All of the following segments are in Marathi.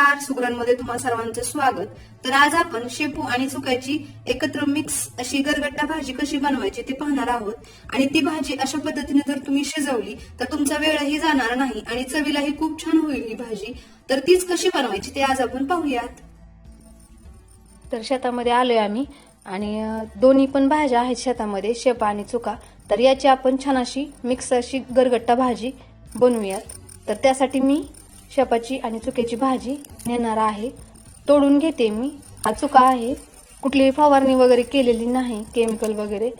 नमस्कार सुगरणमध्ये तुम्हा सर्वांचं स्वागत. तर आज आपण शेपू आणि चुक्याची एकत्र मिक्स अशी गरगट्टा भाजी कशी बनवायची ते पाहणार आहोत. आणि ती भाजी अशा पद्धतीने जर तुम्ही शिजवली तर तुमचा वेळही जाणार नाही आणि चवीलाही खूप छान होईल ही भाजी. तर तीच कशी बनवायची ते आज आपण पाहूयात. तर शेतामध्ये आलोय आम्ही आणि दोन्ही पण भाज्या आहेत शेतामध्ये शेपा आणि चुका. तर याची आपण छान अशी मिक्स अशी गरगट्टा भाजी बनवूयात. तर त्यासाठी मी शपाची आणि चुक्याची भाजी नेणार आहे. तोडून घेते मी. हा चुका आहे. कुठलीही फवारणी वगैरे केलेली नाही केमिकल वगैरे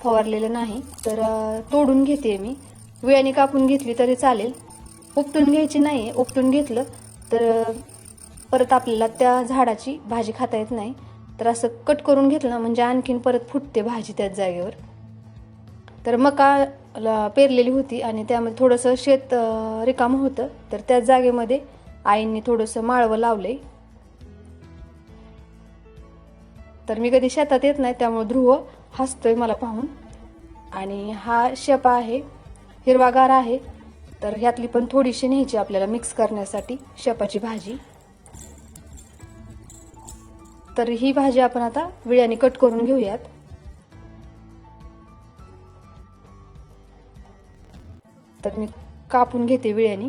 फवारलेलं नाही. तर तोडून घेते मी. वेळाने कापून घेतली तरी चालेल. उपटून घ्यायची नाही उपटून घेतलं तर परत आपल्याला त्या झाडाची भाजी खाता येत नाही. तर असं कट करून घेतलं म्हणजे आणखीन परत फुटते भाजी त्याच जागेवर. तर मका ला पेरलेली होती आणि त्यामध्ये थोडंसं शेत रिकामं होतं. तर त्याच जागेमध्ये आईंनी थोडंसं माळवं लावलंय. तर मी कधी शेतात येत नाही त्यामुळे ध्रुव हसतोय मला पाहून. आणि हा शेपा आहे हिरवागार आहे. तर ह्यातली पण थोडीशी न्यायची आपल्याला मिक्स करण्यासाठी शेपाची भाजी. तर ही भाजी आपण आता विळ्याने कट करून घेऊयात. तर मी कापून घेते विळ्याने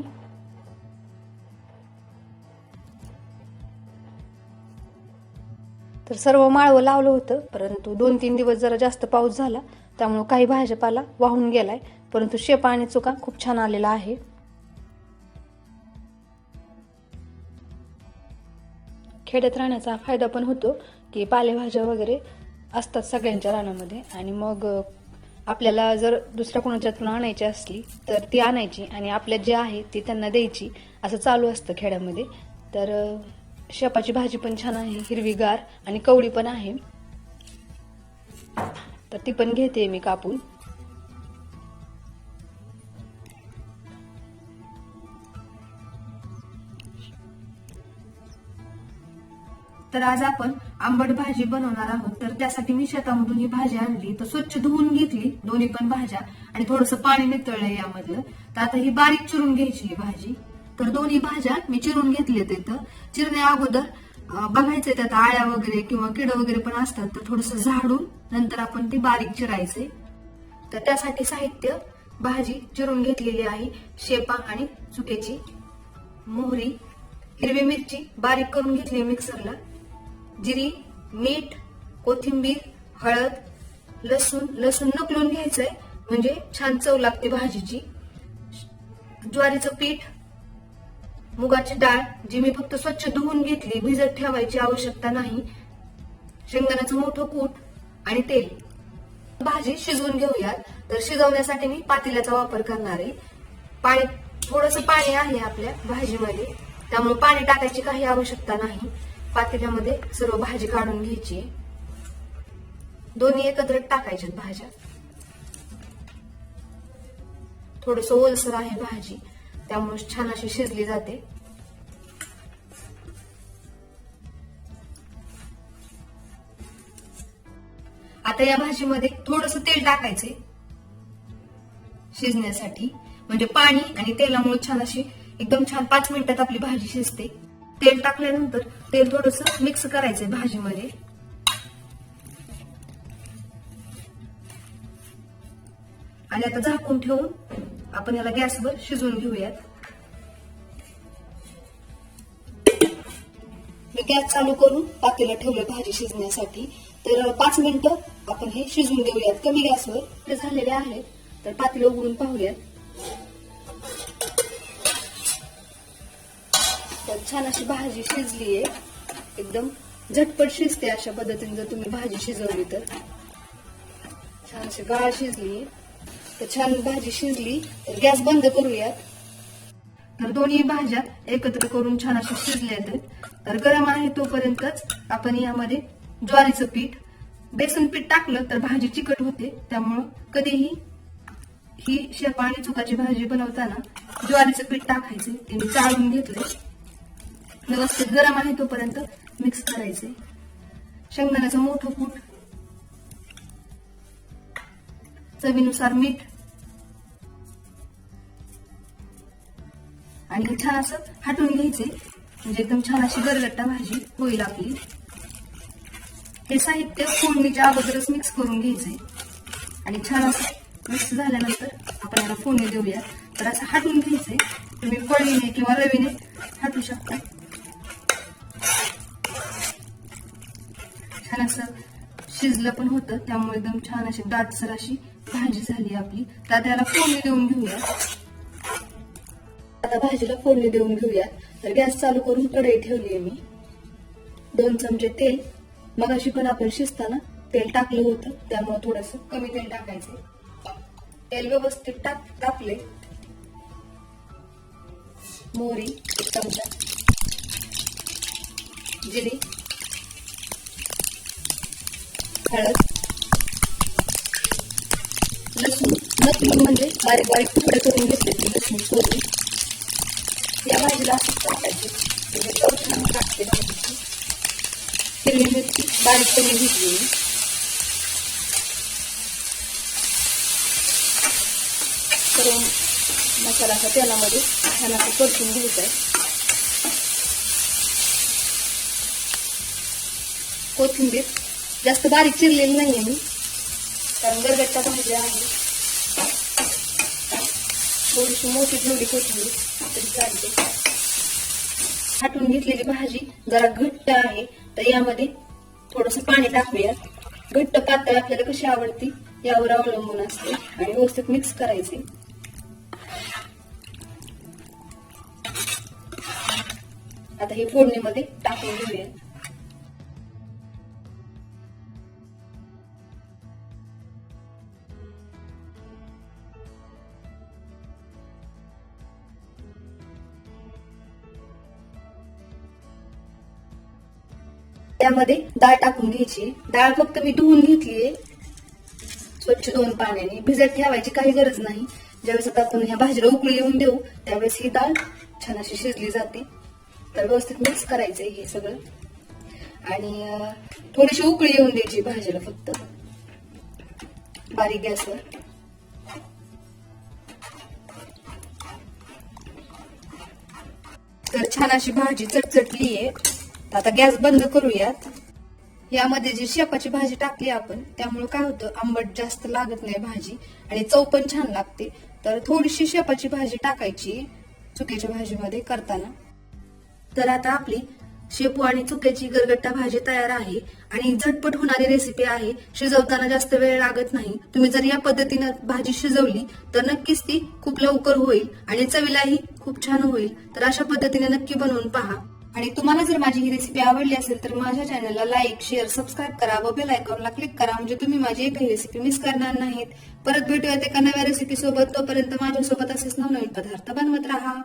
तर सर्व माळवं लावलं होतं परंतु दोन तीन दिवस जरा जास्त पाऊस झाला त्यामुळे काही भाजीपाला वाहून गेलाय परंतु शेपा आणि चुका खूप छान आलेला आहे. खेड्यात राहण्याचा फायदा पण होतो की पालेभाज्या वगैरे असतात सगळ्यांच्या रानामध्ये आणि मग आपल्याला जर दुसऱ्या कोणाच्यातून आणायची असली तर ती आणायची आणि आपल्या जे आहे ती त्यांना द्यायची. असं चालू असतं खेड्यामध्ये. तर शेपाची भाजी पण छान आहे हिरवीगार आणि कवडी पण आहे. तर ती पण घेते मी कापून. तर आज आपण आंबट भाजी बनवणार आहोत. तर त्यासाठी मी शेतामधून ही भाजी आणली. तर स्वच्छ धुवून घेतली. दोन्ही पण भाज्या. आणि थोडंसं पाणी नितळलं यामधलं. तर आता ही बारीक चिरून घ्यायची ही भाजी. तर दोन्ही भाज्या मी चिरून घेतल्या तिथं चिरण्या अगोदर बघायचे त्यात आळ्या वगैरे किंवा किड वगैरे पण असतात. तर थोडस झाडून नंतर आपण ती बारीक चिरायचे तर त्यासाठी साहित्य भाजी चिरून घेतलेली आहे. शेपा आणि चुकेची मोहरी हिरवी मिरची बारीक करून घेतली मिक्सरला. जिरी मीठ कोथिंबीर हळद लसूण लसूण नकलून घ्यायचंय. म्हणजे छान चव लागते भाजीची. ज्वारीचं पीठ मुगाची डाळ जी मी फक्त स्वच्छ धुवून घेतली भिजत ठेवायची आवश्यकता नाही. शेंगदाण्याचं मोठं कूट आणि तेल. भाजी शिजवून घेऊयात तर शिजवण्यासाठी मी पातेल्याचा वापर करणार आहे. पाणी थोडस पाणी आहे आपल्या भाजीमध्ये. त्यामुळे पाणी टाकायची काही आवश्यकता नाही. पातेल्यामध्ये सर्व भाजी काढून घ्यायची. दोन्ही एकत्र टाकायच्यात भाज्या. थोडस ओलसर आहे भाजी त्यामुळे छान अशी शिजली जाते. आता या भाजीमध्ये थोडस तेल टाकायचे शिजण्यासाठी. म्हणजे पाणी आणि तेलामुळे छान अशी एकदम छान पाच मिनिटात आपली भाजी शिजते. तेल टाकल्यानंतर तेल थोडस मिक्स करायचंय भाजीमध्ये. आणि आता झाकून ठेवून आपण याला गॅसवर शिजवून घेऊयात. मी गॅस चालू करून पातेला ठेवलं भाजी शिजण्यासाठी. तर पाच मिनिटं आपण हे शिजवून देऊयात. कमी गॅसवर. ते झालेले आहेत. तर पातेलं उघडून पाहूयात. तर छान अशी भाजी शिजली आहे एकदम झटपट शिजते अशा पद्धतीने जर तुम्ही भाजी शिजवली तर. छान अशी गाळ शिजली. तर छान भाजी शिजली. तर गॅस बंद करूयात. तर दोन्ही भाज्या एकत्र करून छान अशा शिजल्या आहेत. तर गरम आहे तोपर्यंतच आपण यामध्ये ज्वारीचं पीठ बेसन पीठ टाकलं तर भाजी चिकट होते. त्यामुळं कधीही ही शेप आणि चुकाची भाजी बनवताना ज्वारीचं पीठ टाकायचे. ते मी चाळून घेतलं व्यवस्थित गरम आहे तोपर्यंत मिक्स करायचे शेंगदाण्याचं मोठं कूट. चवीनुसार मीठ. आणि हे छान असं हटवून घ्यायचे म्हणजे एकदम छान अशी गरगट्टा भाजी होईल आपली. हे साहित्य फोडणीच्या अगोदरच मिक्स करून घ्यायचंय. आणि छान असं मिक्स झाल्यानंतर आपण याला फोडणी देऊया. तर असं हटवून घ्यायचंय. तुम्ही पळीने किंवा रवीने हटू शकता. छान असं शिजलं पण होतं त्यामुळे एकदम छान अशी दाटसर अशी भाजी झाली आपली. तर आता याला फोडणी देऊन घेऊया. आता भाजीला फोडणी देऊन घेऊया. तर गॅस चालू करून कढई ठेवली आहे मी. दोन चमचे तेल. मग अशी पण आपण शिजताना तेल टाकलं होतं त्यामुळे थोडस कमी तेल टाकायचं. तेल व्यवस्थित टाक टाकले मोहरी एक चमचा. जिरे. हळद लसूण लसूण म्हणजे बारीक बारीक तुकडे करून घेतले ते लसूण कोबी या भाजीला असं टाकायचे म्हणजे चव टाकते भाजीची हिरवी मिरची बारीक करून घेतली करून मसाला असा तेलामध्ये छान असं परतून घ्यायचं आहे कोथिंबीर जास्त बारीक चिरलेली नाहीये मी. कारण गरगट्टा भाजी आहे. थोडीशी मोठी ठेवली कोथिंबीर तरी चालते. हाटून घेतलेली भाजी जरा घट्ट आहे तर यामध्ये थोडस पाणी टाकूया. घट्ट पातळ आपल्याला कशी आवडती यावर अवलंबून असते आणि व्यवस्थित मिक्स करायचे. आता हे फोडणीमध्ये टाकून घेऊया. त्यामध्ये डाळ टाकून घ्यायची. डाळ फक्त मी धुवून घेतलीये. स्वच्छ दोन पाण्याने भिजत ठेवायची काही गरज नाही. ज्यावेळेस आता आपण ह्या भाजीला उकळी येऊन देऊ त्यावेळेस ही डाळ छान अशी शिजली जाते. तर व्यवस्थित मिक्स करायचं हे सगळं. आणि थोडीशी उकळी येऊन द्यायची भाजीला फक्त. बारीक गॅसवर. तर छान अशी भाजी चटचटली आहे तर आता गॅस बंद करूयात. यामध्ये जी शेपाची भाजी टाकली आपण त्यामुळे काय होतं आंबट जास्त लागत नाही भाजी आणि चव पण छान लागते. तर थोडीशी शेपाची भाजी टाकायची चुक्याच्या भाजीमध्ये करताना. तर आता आपली शेपू आणि चुक्याची गरगट्टा भाजी तयार आहे आणि झटपट होणारी रेसिपी आहे. शिजवताना जास्त वेळ लागत नाही. तुम्ही जर या पद्धतीनं भाजी शिजवली तर नक्कीच ती खूप लवकर होईल आणि चवीलाही खूप छान होईल. तर अशा पद्धतीने नक्की बनवून पहा. आणि तुम्हाला जर माझी ही रेसिपी आवडली असेल तर माझ्या चॅनलला लाईक शेअर सबस्क्राईब करा व बेल आयकॉनला क्लिक करा म्हणजे तुम्ही माझी एकही रेसिपी मिस करणार नाहीत. परत भेटूयात एका नव्या रेसिपी सोबत. तोपर्यंत माझ्यासोबत असेच नवनवीन पदार्थ बनवत राहा.